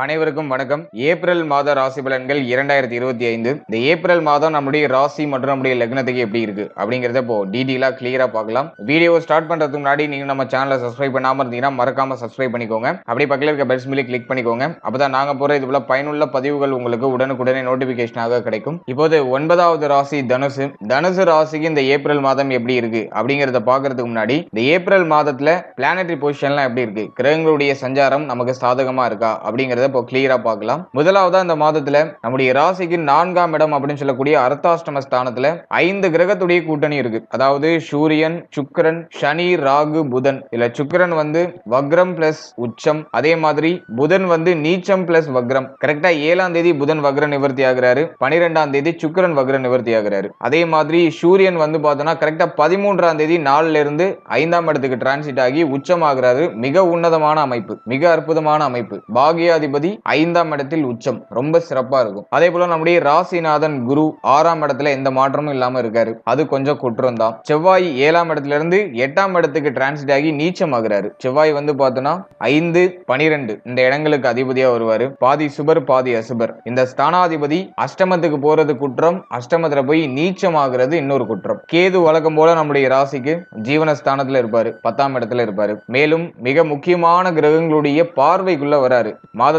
அனைவருக்கும் வணக்கம். ஏப்ரல் மாத ராசி பலன்கள் இரண்டாயிரத்தி இருபத்தி ஐந்து. இந்த ஏப்ரல் மாதம் நம்முடைய ராசி மற்றும் நம்முடைய லக்னத்துக்கு எப்படி இருக்கு? அப்படிங்கறத இப்போ டீடெயிலா கிளியரா பார்க்கலாம். வீடியோ ஸ்டார்ட் பண்றதுக்கு முன்னாடி நீங்க நம்ம சேனலை சப்ஸ்கிரைப் பண்ணாம இருந்தீங்கன்னா மறக்காம சப்ஸ்கிரைப் பண்ணிக்கோங்க. அப்படி பக்கத்தில் இருக்க பெல்ஸ் மில்லி கிளிக் பண்ணிக்கோங்க. அப்பதான் நாங்க போற இது போல பயனுள்ள பதிவுகள் உங்களுக்கு உடனுக்குடனே நோட்டிபிகேஷனாக கிடைக்கும். இப்போது ஒன்பதாவது ராசி தனுசு. தனுசு ராசிக்கு இந்த ஏப்ரல் மாதம் எப்படி இருக்கு? அப்படிங்கறத பாக்குறதுக்கு முன்னாடி இந்த ஏப்ரல் மாதத்துல பிளானட்டரி பொசிஷன்லாம் எப்படி இருக்கு? கிரகங்களுடைய சஞ்சாரம் நமக்கு சாதகமா இருக்கா? அப்படிங்கறத இப்போ கிளியரா பார்க்கலாம். முதலாவதா இந்த மாதத்துல நம்முடைய ராசிக்கு நான்காம் இடம் அப்படின்னு சொல்லக்கூடிய அர்த்தாஷ்டம ஸ்தானத்துல ஐந்து கிரகத்துடைய கூட்டணி இருக்கு. அதாவது சூரியன் சுக்கரன் சனி ராகு புதன். இல்ல சுக்கரன் வந்து வக்ரம் பிளஸ் உச்சம். அதே மாதிரி புதன் வந்து நீச்சம் பிளஸ் வக்ரம். கரெக்டா ஏழாம் தேதி புதன் வக்ர நிவர்த்தி ஆகிறாரு. பனிரெண்டாம் தேதி சுக்கிரன் வக்ர நிவர்த்தி ஆகிறாரு. அதே மாதிரி சூரியன் வந்து பார்த்தோம்னா கரெக்டா பதிமூன்றாம் தேதி நாலுல இருந்து ஐந்தாம் இடத்துக்கு டிரான்சிட் ஆகி உச்சம் ஆகுறாரு மிக உன்னதமான அமைப்பு. மிக அற்புதமான அமைப்பு. அதிபதி ஐந்தாம் இடத்தில் உச்சம். ரொம்ப சிறப்பா இருக்கும். அதே போல நம்முடைய ராசிநாதன் குரு ஆறாம் இடத்துல எந்த மாற்றமும் இல்லாம இருக்காரு. அது கொஞ்சம் குற்றம் தான். செவ்வாய் ஏழாம் இடத்துல இருந்து எட்டாம் இடத்துக்கு டிரான்சிட் ஆகி நீச்சம் ஆகுறாரு செவ்வாய் வந்து பார்த்தோம்னா ஐந்து பனிரெண்டு இந்த இடங்களுக்கு அதிபதியா வருவாரு. பாதி சுபர் பாதி அசுபர். இந்த ஸ்தானாதிபதி அஷ்டமத்துக்கு போறது குற்றம். அஷ்டமத்துல போய் நீச்சம் ஆகுறது இன்னொரு குற்றம். கேது வழக்கம் போல நம்முடைய ராசிக்கு ஜீவனஸ்தானத்துல இருப்பாரு. பத்தாம் இடத்துல இருப்பாரு. மேலும் மிக முக்கியமான கிரகங்களுடைய பார்வைக்குள்ள வராரு.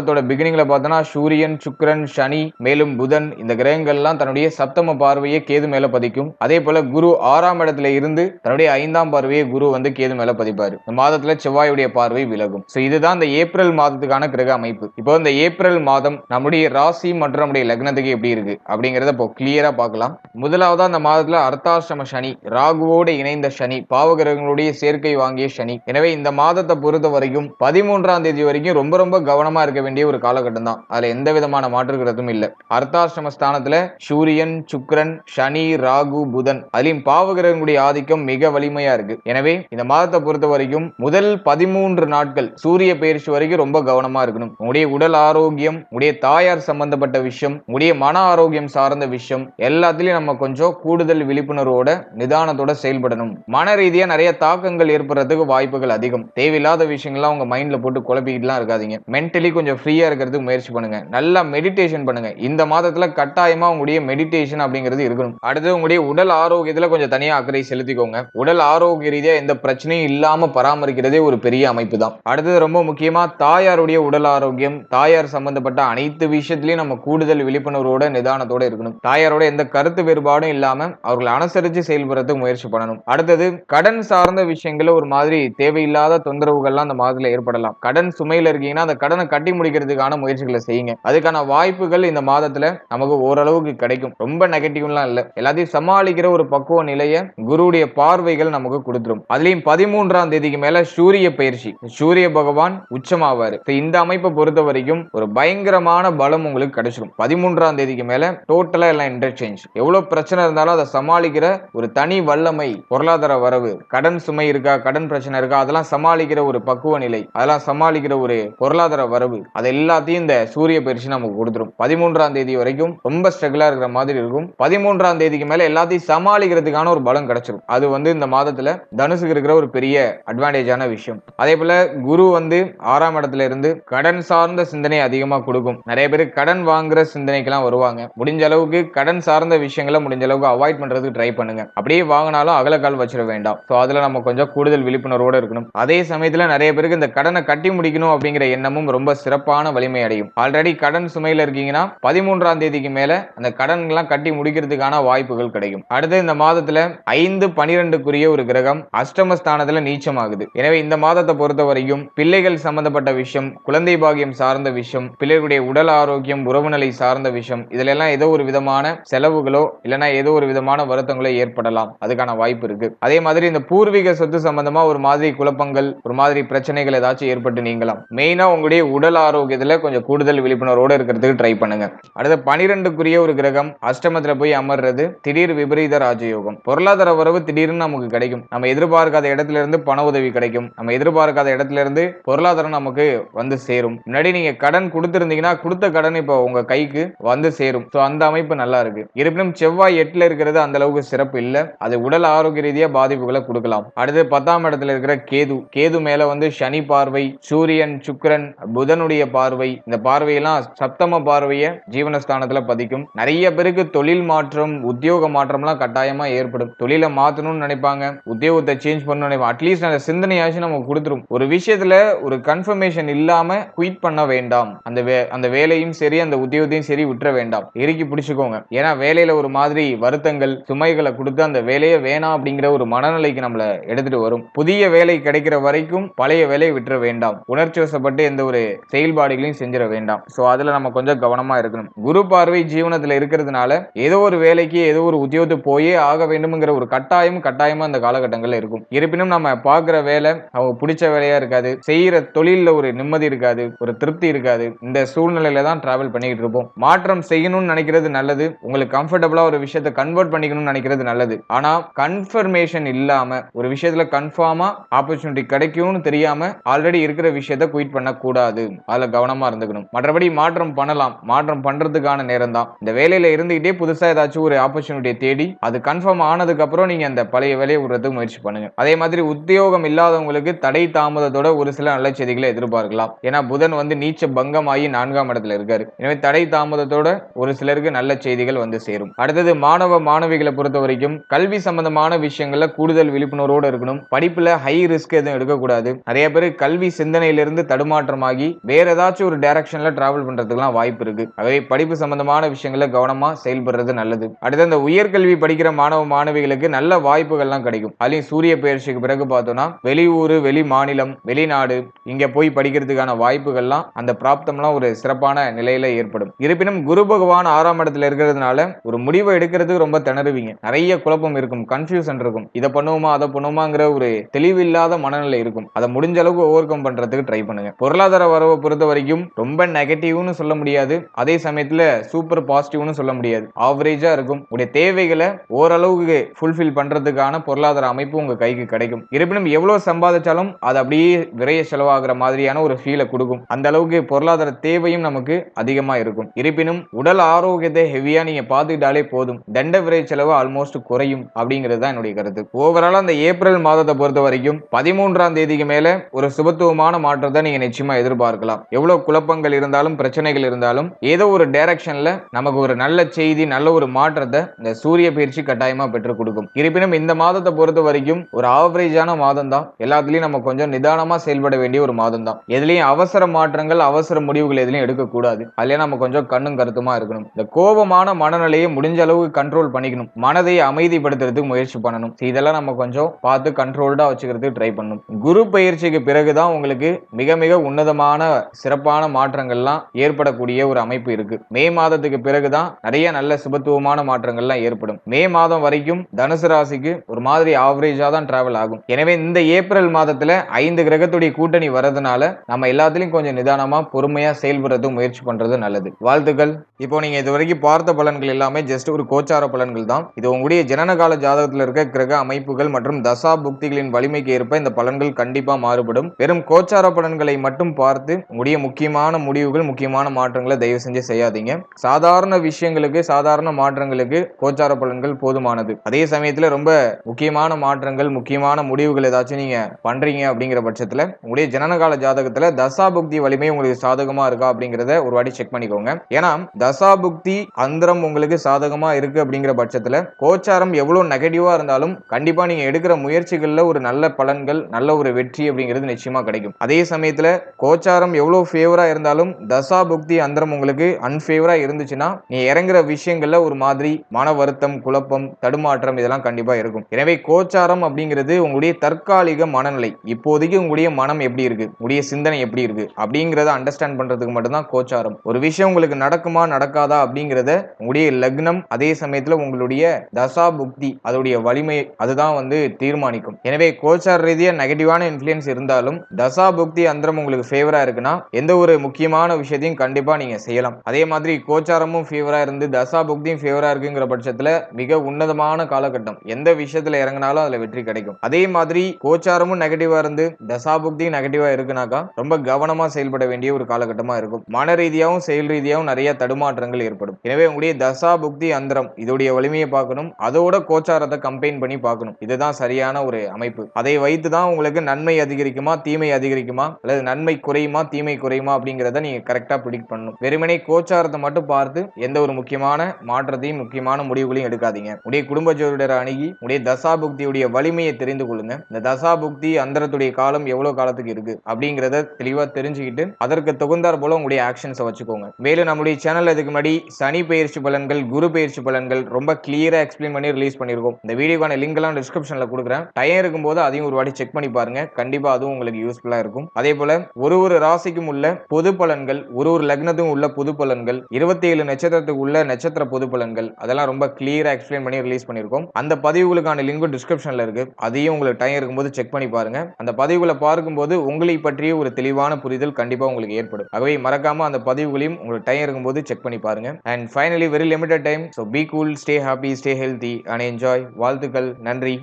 மாதத்தோட பிகினிங்ல பார்த்தோன்னா சூரியன் சுக்கிரன் சனி மேலும் புதன் இந்த கிரகங்கள்லாம் தன்னுடைய சப்தம பார்வையை கேது மேல பதிக்கும். அதே போல குரு ஆறாம் இடத்துல இருந்து தன்னுடைய ஐந்தாம் பார்வையை குரு வந்து கேது மேல பதிப்பாரு. இந்த மாதத்துல செவ்வாயுடைய பார்வை விலகும். சோ இதுதான் இந்த ஏப்ரல் மாதத்துக்கான கிரக அமைப்பு. இப்போ இந்த ஏப்ரல் மாதம் நம்முடைய ராசி மற்றும் நம்முடைய லக்னத்துக்கு எப்படி இருக்கு? அப்படிங்கறத இப்போ கிளியரா பார்க்கலாம். முதலாவதா அந்த மாதத்துல அர்த்தாசிரம சனி ராகுவோடு இணைந்த சனி பாவகிரகங்களுடைய சேர்க்கை வாங்கிய சனி. எனவே இந்த மாதத்தை பொறுத்த வரைக்கும் பதிமூன்றாம் தேதி வரைக்கும் ரொம்ப ரொம்ப கவனமா இருக்க வேண்டிய ஒரு காலகட்டம் தான் அதுல எந்த விதமான மாற்று கருத்தும் இல்லை. அர்த்தாசிரம ஸ்தானத்துல சூரியன் சுக்கிரன் சனி ராகு புதன் அதிலும் பாவகிரகங்களுடைய ஆதிக்கம் மிக வலிமையா இருக்கு. எனவே இந்த மாதத்தை பொறுத்த வரைக்கும் முதல் பதிமூன்று நாட்கள் சூரிய பயிற்சி வரைக்கும் ரொம்ப கவனமா இருக்கணும். உங்களுடைய உடல் ஆரோக்கியம் உடைய தாயார் சம்பந்தப்பட்ட விஷயம் உங்களுடைய மன ஆரோக்கியம் சார்ந்த விஷயம் எல்லாத்துலயும் நம்ம கொஞ்சம் கூடுதல் விழிப்புணர்வோட நிதானத்தோட செயல்படணும். மன ரீதியா நிறைய தாக்கங்கள் ஏற்படுறதுக்கு வாய்ப்புகள் அதிகம். தேவையில்லாத விஷயங்கள்லாம் உங்க மைண்ட்ல போட்டு குழப்பிக்கிட்டுலாம் இருக்காதீங்க. மென்டலி கொஞ்சம் ஃப்ரீயாக இருக்கிறதுக்கு முயற்சி பண்ணுங்க. நல்லா மெடிடேஷன் பண்ணுங்க. இந்த மாதத்தில் கட்டாயமாக உங்களுடைய மெடிடேஷன் அப்படிங்கிறது இருக்கணும். அடுத்து உங்களுடைய உடல் ஆரோக்கியத்தில் கொஞ்சம் தனியாக அக்கறை செலுத்திக்கோங்க. உடல் ஆரோக்கிய ரீதியாக எந்த பிரச்சனையும் இல்லாமல் பராமரிக்கிறதே ஒரு பெரிய அமைப்பு தான் அடுத்தது ரொம்ப முக்கியமாக தாயாருடைய உடல் ஆரோக்கியம் தாயார் சம்பந்தப்பட்ட அனைத்து விஷயத்திலையும் நம்ம கூடுதல் விழிப்புணர்வோட நிதானத்தோட இருக்கணும். தாயாரோட எந்த கருத்து வேறுபாடும் இல்லாமல் அவர்களை அனுசரித்து செயல்படுறதுக்கு முயற்சி பண்ணணும். அடுத்தது கடன் சார்ந்த விஷயங்கள ஒரு மாதிரி தேவையில்லாத தொந்தரவுகள்லாம் அந்த மாதத்தில் ஏற்படலாம். கடன் சுமையில் இருக்கீங்கன்னா அந்த கடனை கட்டி முடிக்க முடிக்கிறதுக்கான முயற்சிகளை செய்யுங்க. அதுக்கான வாய்ப்புகள் இந்த மாதத்துல நமக்கு ஓரளவுக்கு கிடைக்கும். ரொம்ப நெகட்டிவ்லாம் இல்லை. எல்லாத்தையும் சமாளிக்கிற ஒரு பக்குவ நிலையை குருடைய பார்வைகள் நமக்கு கொடுத்துரும். அதுலயும் பதிமூன்றாம் தேதிக்கு மேல சூரிய பயிற்சி. சூரிய பகவான் உச்சமாவாரு. இந்த அமைப்பை பொறுத்த வரைக்கும் ஒரு பயங்கரமான பலம் உங்களுக்கு கிடைச்சிடும் பதிமூன்றாம் தேதிக்கு மேல டோட்டலா எல்லாம் இன்டர்சேஞ்ச் எவ்வளவு பிரச்சனை இருந்தாலும் அதை சமாளிக்கிற ஒரு தனி வல்லமை பொருளாதார வரவு கடன் சுமை இருக்கா கடன் பிரச்சனை இருக்கா அதெல்லாம் சமாளிக்கிற ஒரு பக்குவ நிலை அதெல்லாம் சமாளிக்கிற ஒரு பொருளாதார வரவு அது அது எல்லாத்தையும் இந்த சூரிய பயிற்சி நமக்கு கொடுத்துரும். பதிமூன்றாம் தேதி வரைக்கும் ரொம்ப ஸ்ட்ரகிளா இருக்கிற மாதிரி இருக்கும். பதிமூன்றாம் தேதிக்கு மேல எல்லாத்தையும் சமாளிக்கிறதுக்கான ஒரு பலம் கிடைச்சிரும். அது வந்து இந்த மாதத்துல தனுசுக்கு இருக்கிற ஒரு பெரிய அட்வான்டேஜான விஷயம். அதே போல குரு வந்து ஆறாம் இடத்துல இருந்து கடன் சார்ந்த சிந்தனை அதிகமா கொடுக்கும். நிறைய பேர் கடன் வாங்குற சிந்தனைக்கெல்லாம் வருவாங்க. முடிஞ்ச அளவுக்கு கடன் சார்ந்த விஷயங்களை முடிஞ்ச அளவுக்கு அவாய்ட் பண்றதுக்கு ட்ரை பண்ணுங்க. அப்படியே வாங்கினாலும் அகலக்கால் வச்சிட வேண்டாம். ஸோ அதுல நம்ம கொஞ்சம் கூடுதல் விழிப்புணர்வோட இருக்கணும். அதே சமயத்துல நிறைய பேருக்கு இந்த கடனை கட்டி முடிக்கணும் அப்படிங்கிற எண்ணமும் ரொம்ப சிறப்பு சிறப்பான வலிமை அடையும். ஆல்ரெடி கடன் சுமையில இருக்கீங்கன்னா பதிமூன்றாம் தேதிக்கு மேல அந்த கடன்கள்லாம் கட்டி முடிக்கிறதுக்கான வாய்ப்புகள் கிடைக்கும். அடுத்து இந்த மாதத்துல ஐந்து பனிரெண்டுக்குரிய ஒரு கிரகம் அஷ்டமஸ்தானத்துல நீச்சம் ஆகுது எனவே இந்த மாதத்தை பொறுத்த வரைக்கும் பிள்ளைகள் சம்பந்தப்பட்ட விஷயம் குழந்தை பாகியம் சார்ந்த விஷயம் பிள்ளைகளுடைய உடல் ஆரோக்கியம் உறவுநிலை சார்ந்த விஷயம் இதுல எல்லாம் ஏதோ ஒரு விதமான செலவுகளோ இல்லைன்னா ஏதோ ஒரு விதமான வருத்தங்களோ ஏற்படலாம். அதுக்கான வாய்ப்பு இருக்கு. அதே மாதிரி இந்த பூர்வீக சொத்து சம்பந்தமா ஒரு மாதிரி குழப்பங்கள் ஒரு மாதிரி பிரச்சனைகள் ஏதாச்சும் ஏற்பட்டு நீங்களாம் மெயினா உங்களுடைய உடல் ஆரோக்கியத்துல கொஞ்சம் கூடுதல் விழிப்புணர்வோட இருக்கிறதுக்கு ட்ரை பண்ணுங்க. அடுத்து பனிரெண்டுக்குரிய ஒரு கிரகம் அஷ்டமத்துல போய் அமர்றது திடீர் விபரீத ராஜயோகம். பொருளாதார வரவு திடீர்னு நமக்கு கிடைக்கும். நம்ம எதிர்பார்க்காத இடத்துல இருந்து பண உதவி கிடைக்கும். நம்ம எதிர்பார்க்காத இடத்துல இருந்து பொருளாதாரம் நமக்கு வந்து சேரும். முன்னாடி நீங்க கடன் கொடுத்திருந்தீங்கன்னா கொடுத்த கடன் இப்போ உங்க கைக்கு வந்து சேரும். ஸோ அந்த அமைப்பு நல்லா இருக்கு. இருப்பினும் செவ்வாய் எட்டுல இருக்கிறது அந்த அளவுக்கு சிறப்பு இல்ல. அது உடல் ஆரோக்கிய ரீதியா பாதிப்புகளை கொடுக்கலாம். அடுத்து பத்தாம் இடத்துல இருக்கிற கேது. கேது மேல வந்து சனி பார்வை சூரியன் சுக்கிரன் புதனுடைய பார்வை இந்த பார்வையெல்லாம் சப்தம பார்வைய ஜீவனஸ்தானத்துல பதிக்கும். நிறைய பேருக்கு தொழில் மாற்றம் உத்தியோக மாற்றம்லாம் கட்டாயமா ஏற்படும். தொழிலை மாத்தணும்னு நினைப்பாங்க. உத்தியோகத்தை சேஞ்ச் பண்ணணும் நினைப்பாங்க அட்லீஸ்ட் அந்த சிந்தனையாச்சும் நம்ம கொடுத்துரும். ஒரு விஷயத்துல ஒரு கன்ஃபர்மேஷன் இல்லாம குயிட் பண்ண வேண்டாம். அந்த அந்த வேலையும் சரி அந்த உத்தியோகத்தையும் சரி விட்டுற வேண்டாம். இறுக்கி பிடிச்சுக்கோங்க. ஏன்னா வேலையில ஒரு மாதிரி வருத்தங்கள் சுமைகளை கொடுத்து அந்த வேலையை வேணாம் அப்படிங்கிற ஒரு மனநிலைக்கு நம்மள எடுத்துட்டு வரும். புதிய வேலை கிடைக்கிற வரைக்கும் பழைய வேலையை விட்டுற வேண்டாம். உணர்ச்சி வசப்பட்டு எந்த ஒரு செயல் வழிபாடுகளையும் செஞ்சிட வேண்டாம். சோ அதுல நம்ம கொஞ்சம் கவனமா இருக்கணும். குரு பார்வை ஜீவனத்துல இருக்கிறதுனால ஏதோ ஒரு வேலைக்கு ஏதோ ஒரு உத்தியோகத்துக்கு போயே ஆக வேண்டும்ங்கிற ஒரு கட்டாயம் கட்டாயமாக அந்த காலகட்டங்களில் இருக்கும். இருப்பினும் நம்ம பார்க்குற வேலை அவங்க பிடிச்ச வேலையா இருக்காது. செய்யற தொழிலில் ஒரு நிம்மதி இருக்காது ஒரு திருப்தி இருக்காது. இந்த சூழ்நிலையில தான் டிராவல் பண்ணிக்கிட்டு இருப்போம். மாற்றம் செய்யணும்னு நினைக்கிறது நல்லது. உங்களுக்கு கம்ஃபர்டபுளாக ஒரு விஷயத்தை கன்வெர்ட் பண்ணிக்கணும்னு நினைக்கிறது நல்லது. ஆனால் கன்ஃபர்மேஷன் இல்லாம ஒரு விஷயத்துல கன்ஃபார்மா ஆப்பர்ச்சுனிட்டி கிடைக்கும்னு தெரியாம ஆல்ரெடி இருக்கிற விஷயத்தை குயிட் பண்ணக்கூடாது. அதில் அதுல கவனமா இருந்துக்கணும். மற்றபடி மாற்றம் பண்ணலாம். மாற்றம் பண்றதுக்கான நேரம் தான் இந்த வேலையில இருந்துகிட்டே புதுசா ஏதாச்சும் ஒரு ஆப்பர்ச்சுனிட்டியை தேடி அது கன்ஃபார்ம் ஆனதுக்கு அப்புறம் நீங்க அந்த பழைய வேலையை விடுறதுக்கு முயற்சி பண்ணுங்க. அதே மாதிரி உத்தியோகம் இல்லாதவங்களுக்கு தடை தாமதத்தோட ஒரு சில நல்ல செய்திகளை எதிர்பார்க்கலாம். ஏன்னா புதன் வந்து நீச்ச பங்கமாகி நான்காம் இடத்துல இருக்காரு. எனவே தடை தாமதத்தோட ஒரு சிலருக்கு நல்ல செய்திகள் வந்து சேரும். அடுத்தது மாணவ மாணவிகளை பொறுத்த வரைக்கும் கல்வி சம்பந்தமான விஷயங்கள்ல கூடுதல் விழிப்புணர்வோடு இருக்கணும். படிப்புல ஹை ரிஸ்க் எதுவும் எடுக்கக்கூடாது. நிறைய பேர் கல்வி சிந்தனையிலிருந்து தடுமாற்றமாகி வேற ஏதாச்சும் ஒரு டைரக்ஷன்ல டிராவல் பண்றதுக்குலாம் வாய்ப்பு இருக்கு. ஆகவே படிப்பு சம்பந்தமான விஷயங்களை கவனமா செயல்படுறது நல்லது. அடுத்து அந்த உயர்கல்வி படிக்கிற மாணவ மாணவிகளுக்கு நல்ல வாய்ப்புகள்லாம் கிடைக்கும். அதுலயும் சூரிய பயிற்சிக்கு பிறகு பார்த்தோம்னா வெளியூர் வெளி மாநிலம் வெளிநாடு இங்க போய் படிக்கிறதுக்கான வாய்ப்புகள்லாம் அந்த பிராப்தம்லாம் ஒரு சிறப்பான நிலையில ஏற்படும். இருப்பினும் குரு பகவான் ஆறாம் இடத்துல இருக்கிறதுனால ஒரு முடிவை எடுக்கிறதுக்கு ரொம்ப திணறுவீங்க. நிறைய குழப்பம் இருக்கும் கன்ஃபியூஷன் இருக்கும். இதை பண்ணுவோமா அதை பண்ணுவோமாங்கிற ஒரு தெளிவில்லாத மனநிலை இருக்கும். அதை முடிஞ்ச அளவுக்கு ஓவர் கம் பண்றதுக்கு ட்ரை பண்ணுங்க. பொருளாதார வரவை பொறுத்த வரைக்கும் ரொம்ப நெகட்டிவ்னு சொல்ல முடியாது. அதே சமயத்துல சூப்பர் பாசிட்டிவ்னு சொல்ல முடியாது. ஆவரேஜா இருக்கும். உடைய தேவைகளை ஓரளவுக்கு ஃபுல்ஃபில் பண்றதுக்கான பொருளாதார அமைப்பு உங்க கைக்கு கிடைக்கும். இருப்பினும் எவ்வளவு சம்பாதிச்சாலும் அது அப்படியே விரைய செலவாகிற மாதிரியான ஒரு ஃபீலை கொடுக்கும். அந்த அளவுக்கு பொருளாதார தேவையும் நமக்கு அதிகமா இருக்கும். இருப்பினும் உடல் ஆரோக்கியத்தை ஹெவியா நீங்க பார்த்துக்கிட்டாலே போதும். தண்ட விரை செலவு ஆல்மோஸ்ட் குறையும் அப்படிங்கிறது தான் என்னுடைய கருத்து. ஓவரால் அந்த ஏப்ரல் மாதத்தை பொறுத்த வரைக்கும் பதிமூன்றாம் தேதிக்கு மேல ஒரு சுபத்துவமான மாற்றத்தை நீங்க நிச்சயமா எதிர்பார்க்கலாம். எவ்வளவு குழப்பங்கள் இருந்தாலும் பிரச்சனைகள் இருந்தாலும் ஏதோ ஒரு டைரக்ஷன்ல நமக்கு ஒரு நல்ல செய்தி நல்ல ஒரு மாற்றத்தை இந்த சூரிய பயிற்சி கட்டாயமா பெற்றுக் கொடுக்கும். இருப்பினும் இந்த மாதத்தை பொறுத்த வரைக்கும் ஒரு ஆவரேஜான மாதம் தான் எல்லாத்துலயும் நம்ம கொஞ்சம் நிதானமா செயல்பட வேண்டிய ஒரு மாதம் தான் எதுலயும் அவசர மாற்றங்கள் அவசர முடிவுகள் எதுலையும் எடுக்கக்கூடாது அதுலயே நம்ம கொஞ்சம் கண்ணும் கருத்துமா இருக்கணும். இந்த கோபமான மனநிலையை முடிஞ்ச அளவுக்கு கண்ட்ரோல் பண்ணிக்கணும். மனதை அமைதிப்படுத்துறதுக்கு முயற்சி பண்ணணும். இதெல்லாம் நம்ம கொஞ்சம் பார்த்து கண்ட்ரோல்டா வச்சுக்கிறதுக்கு ட்ரை பண்ணணும். குரு பயிற்சிக்கு பிறகுதான் உங்களுக்கு மிக மிக உன்னதமான சிறப்பான மாற்றங்கள்லாம் ஏற்படக்கூடிய ஒரு அமைப்பு இருக்கு. மே மாதத்துக்கு பிறகுதான் நிறைய நல்ல சுபத்துவமான மாற்றங்கள்லாம் ஏற்படும். மே மாதம் வரைக்கும் தனுசு ராசிக்கு ஒரு மாதிரி ஆவரேஜா தான் டிராவல் ஆகும். எனவே இந்த ஏப்ரல் மாதத்துல ஐந்து கிரகத்துடைய கூட்டணி வரதுனால நம்ம எல்லாத்துலயும் கொஞ்சம் நிதானமா பொறுமையா செயல்படுறது முயற்சி பண்றது நல்லது. வாழ்த்துக்கள். இப்போ நீங்க இது வரைக்கும் பார்த்த பலன்கள் எல்லாமே ஜஸ்ட் ஒரு கோச்சார பலன்கள் தான். இது உங்களுடைய ஜனனகால ஜாதகத்தில் இருக்க கிரக அமைப்புகள் மற்றும் தசா புக்திகளின் வலிமைக்கு ஏற்ப இந்த பலன்கள் கண்டிப்பா மாறுபடும். வெறும் கோச்சார பலன்களை மட்டும் பார்த்து உங்களுடைய முக்கியமான முடிவுகள் முக்கியமான மாற்றங்களை தயவு செஞ்சு செய்யாதீங்க. சாதாரண விஷயங்களுக்கு சாதாரண மாற்றங்களுக்கு கோச்சார பலன்கள் போதுமானது. அதே சமயத்துல ரொம்ப முக்கியமான மாற்றங்கள் முக்கியமான முடிவுகள் ஏதாச்சும் நீங்க பண்றீங்க அப்படிங்கிற பட்சத்துல உங்களுடைய ஜனனகால ஜாதகத்துல தசா புக்தி வலிமை உங்களுக்கு சாதகமா இருக்கா அப்படிங்கிறத ஒரு வாட்டி செக் பண்ணிக்கோங்க. ஏன்னா தசா புக்தி அந்தரம் உங்களுக்கு சாதகமா இருக்கு அப்படிங்கிற பட்சத்துல கோச்சாரம் எவ்வளவு நெகட்டிவா இருந்தாலும் கண்டிப்பா நீங்க எடுக்கிற முயற்சிகள்ல ஒரு நல்ல பலன்கள் நல்ல ஒரு வெற்றி அப்படிங்கிறது நிச்சயமா கிடைக்கும். அதே சமயத்துல கோச்சாரம் எவ்வளவு ஃபேவரா இருந்தாலும் தசா புக்தி அந்தரம் உங்களுக்கு அன்ஃபேவராக இருந்துச்சுன்னா நீ இறங்குற விஷயங்கள்ல ஒரு மாதிரி மன வருத்தம் குழப்பம் தடுமாற்றம் இதெல்லாம் கண்டிப்பாக இருக்கும். எனவே கோச்சாரம் அப்படிங்கிறது உங்களுடைய தற்காலிக மனநிலை. இப்போதைக்கு உங்களுடைய மனம் எப்படி இருக்கு? உங்களுடைய சிந்தனை எப்படி இருக்கு? அப்படிங்கிறத அண்டர்ஸ்டாண்ட் பண்றதுக்கு மட்டும்தான் கோச்சாரம். ஒரு விஷயம் உங்களுக்கு நடக்குமா நடக்காதா அப்படிங்கிறத உங்களுடைய லக்னம் அதே சமயத்தில் உங்களுடைய தசா புக்தி அதோடைய வலிமை அதுதான் வந்து தீர்மானிக்கும். எனவே கோச்சார ரீதியாக நெகட்டிவான இன்ஃப்ளூயன்ஸ் இருந்தாலும் தசா புக்தி அந்தரம் உங்களுக்கு ஃபேவரா இருக்குன்னா எந்த ஒரு முக்கியமான விஷயத்தையும் கண்டிப்பா நீங்க செய்யலாம். அதே மாதிரி கோச்சாரமும் ஃபீவராக இருந்து தசா புக்தியும் ஃபீவராக இருக்குங்கிற பட்சத்துல மிக உன்னதமான காலகட்டம். எந்த விஷயத்துல இறங்கினாலும் அதுல வெற்றி கிடைக்கும். அதே மாதிரி கோச்சாரமும் நெகட்டிவா இருந்து தசா புக்தியும் நெகட்டிவா இருக்குனாக்கா ரொம்ப கவனமா செயல்பட வேண்டிய ஒரு காலகட்டமா இருக்கும். மன ரீதியாகவும் செயல் ரீதியாகவும் நிறைய தடுமாற்றங்கள் ஏற்படும். எனவே உங்களுடைய தசா புக்தி அந்தரம் இதோடைய வலிமையை பார்க்கணும். அதோட கோச்சாரத்தை கம்பைன் பண்ணி பார்க்கணும். இதுதான் சரியான ஒரு அமைப்பு. அதை வைத்து தான் உங்களுக்கு நன்மை அதிகரிக்குமா தீமை அதிகரிக்குமா அல்லது நன்மை குறையுமா தீமை வலிமை குறையுமா அப்படிங்கிறத நீங்கள் கரெக்டாக ப்ரிடிக்ட் பண்ணணும். வெறுமனே கோச்சாரத்தை மட்டும் பார்த்து எந்த ஒரு முக்கியமான மாற்றத்தையும் முக்கியமான முடிவுகளையும் எடுக்காதீங்க. உடைய குடும்ப ஜோதிடரை அணுகி உடைய தசா புக்தியுடைய வலிமையை தெரிந்து கொள்ளுங்க. இந்த தசா புக்தி அந்தரத்துடைய காலம் எவ்வளவு காலத்துக்கு இருக்கு அப்படிங்கிறத தெளிவாக தெரிஞ்சுக்கிட்டு அதற்கு தகுந்தார் போல உங்களுடைய ஆக்ஷன்ஸை வச்சுக்கோங்க. மேலும் நம்முடைய சேனல் அதுக்கு முன்னாடி சனி பயிற்சி பலன்கள் குரு பயிற்சி பலன்கள் ரொம்ப கிளியரா எக்ஸ்பிளைன் பண்ணி ரிலீஸ் பண்ணியிருக்கோம் இந்த வீடியோக்கான லிங்க் எல்லாம் டிஸ்கிரிப்ஷன்ல கொடுக்குறேன். டைம் இருக்கும்போது அதையும் ஒரு வாட்டி செக் பண்ணி பாருங்க. கண்டிப்பா அதுவும் உங்களுக்கு யூஸ்ஃபுல்லா இருக்கும். அதே போல ஒரு ஒரு ராசிக்கும் உள்ள பொது பலன்கள் ஒரு ஒரு லக்னத்துக்கும் உள்ள பொது பலன்கள் இருபத்தி ஏழு நட்சத்திரத்துக்கு உள்ள நட்சத்திர பொது பலன்கள் அதெல்லாம் ரொம்ப கிளியரா எக்ஸ்பிளைன் பண்ணி ரிலீஸ் பண்ணிருக்கோம் அந்த பதிவுகளுக்கான லிங்க் டிஸ்கிரிப்ஷன்ல இருக்கு. அதையும் உங்களுக்கு டைம் இருக்கும்போது செக் பண்ணி பாருங்க. அந்த பதிவுகளை பார்க்கும்போது உங்களை பற்றிய ஒரு தெளிவான புரிதல் கண்டிப்பா உங்களுக்கு ஏற்படும். ஆகவே மறக்காம அந்த பதிவுகளையும் உங்களுக்கு டைம் இருக்கும்போது செக் பண்ணி பாருங்க. And finally very limited time so be cool stay happy stay healthy and enjoy வாழ்த்துக்கள் நன்றி.